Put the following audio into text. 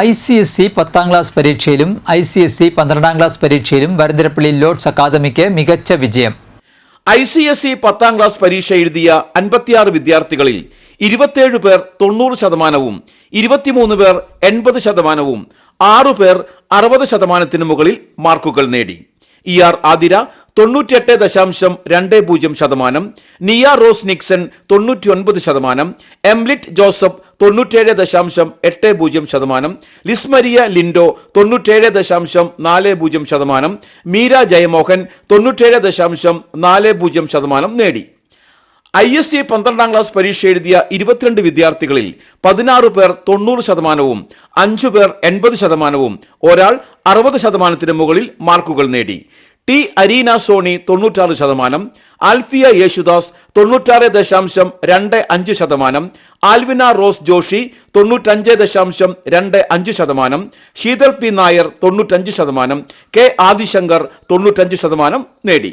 I C S C പത്താം class പരീക്ഷയിലും I C S C പന്ത്രണ്ടാം ക്ലാസ് പരീക്ഷയിലും വരന്തരപ്പള്ളി ലോഡ്സ് അക്കാദമിക്ക് മികച്ച വിജയം. ഐ സി എസ് സി പത്താം ക്ലാസ് പരീക്ഷ എഴുതിയ അൻപത്തിയാറ് വിദ്യാർത്ഥികളിൽ ഇരുപത്തിയേഴ് പേർ തൊണ്ണൂറ് ശതമാനവും ഇരുപത്തിമൂന്ന് പേർ എൺപത് ശതമാനവും ആറു പേർ അറുപത് ശതമാനത്തിന് മുകളിൽ മാർക്കുകൾ നേടി. ഇ ആർ ആതിര തൊണ്ണൂറ്റിയെട്ട് ദശാംശം രണ്ട് പൂജ്യം ശതമാനം നിയ റോസ് നിക്സൺ തൊണ്ണൂറ്റി ഒൻപത് ശതമാനം എംലിറ്റ് ജോസഫ് തൊണ്ണൂറ്റേഴ് ദശാംശം എട്ട് പൂജ്യം ശതമാനം. ലിസ്മരിയ ലിൻഡോ തൊണ്ണൂറ്റേഴ് ദശാംശം നാല് പൂജ്യം ശതമാനം. മീര ജയമോഹൻ തൊണ്ണൂറ്റേഴ് ദശാംശം നാല് പൂജ്യം ശതമാനം നേടി. ഐ എസ് സി പന്ത്രണ്ടാം ക്ലാസ് പരീക്ഷ എഴുതിയ ഇരുപത്തിരണ്ട് വിദ്യാർത്ഥികളിൽ പതിനാറ് പേർ തൊണ്ണൂറ് ശതമാനവും അഞ്ചു പേർ എൺപത് ശതമാനവും ഒരാൾ അറുപത് ശതമാനത്തിന് മുകളിൽ മാർക്കുകൾ നേടി. ടി അരീന സോണി തൊണ്ണൂറ്റാറ് ശതമാനം ആൽഫിയ യേശുദാസ് തൊണ്ണൂറ്റാറ് ദശാംശം രണ്ട് അഞ്ച് ശതമാനം ആൽവിന റോസ് ജോഷി തൊണ്ണൂറ്റഞ്ച് ദശാംശം രണ്ട് അഞ്ച് ശതമാനം ശീതൾ പി നായർ തൊണ്ണൂറ്റഞ്ച് ശതമാനം കെ ആദിശങ്കർ തൊണ്ണൂറ്റഞ്ച് ശതമാനം നേടി.